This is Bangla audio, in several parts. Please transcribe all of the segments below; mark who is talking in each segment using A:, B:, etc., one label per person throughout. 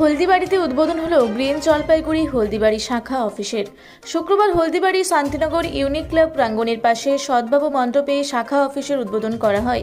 A: হলদিবাড়িতে উদ্বোধন হলো গ্রিন জলপাইগুড়ি হলদিবাড়ি শাখা অফিসের। শুক্রবার হলদিবাড়ি শান্তিনগর ইউনিক ক্লাব প্রাঙ্গণের পাশে সদ্বাবু মণ্ডপে শাখা অফিসের উদ্বোধন করা হয়।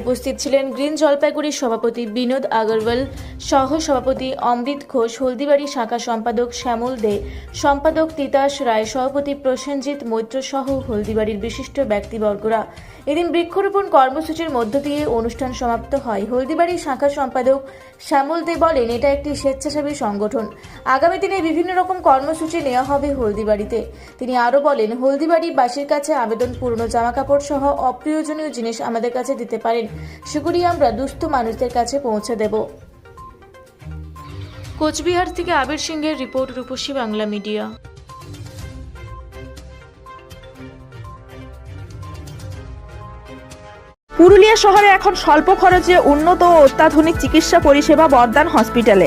A: উপস্থিত ছিলেন গ্রিন জলপাইগুড়ির সভাপতি বিনোদ আগরওয়াল, সহ সভাপতি অমৃত ঘোষ, হলদিবাড়ি শাখা সম্পাদক শ্যামল দে, সম্পাদক তিতাস রায়, সভাপতি প্রসেনজিৎ মৈত্র সহ হলদিবাড়ির বিশিষ্ট ব্যক্তিবর্গরা। এদিন বৃক্ষরোপণ কর্মসূচির মধ্য দিয়ে অনুষ্ঠান সমাপ্ত হয়। হলদিবাড়ি শাখা সম্পাদক শ্যামল দে বলেন, এটা একটি স্বেচ্ছাসেবী সংগঠন। আগামী দিনে বিভিন্ন রকম কর্মসূচি নেওয়া হবে হলদিবাড়িতে। তিনি আরও বলেন হলদিবাড়ি বাসীর কাছে আবেদন পুরনো জামাকাপড় সহ অপ্রয়োজনীয় জিনিস আমাদের কাছে দিতে পারেন। সেগুলি আমরা দুস্থ মানুষদের কাছে পৌঁছে দেব। কোচবিহার থেকে আবির সিংহের রিপোর্ট রূপসী বাংলা মিডিয়া।
B: পুরুলিয়া শহরে এখন স্বল্প খরচে উন্নত ও অত্যাধুনিক চিকিৎসা পরিষেবা বর্দান হসপিটালে।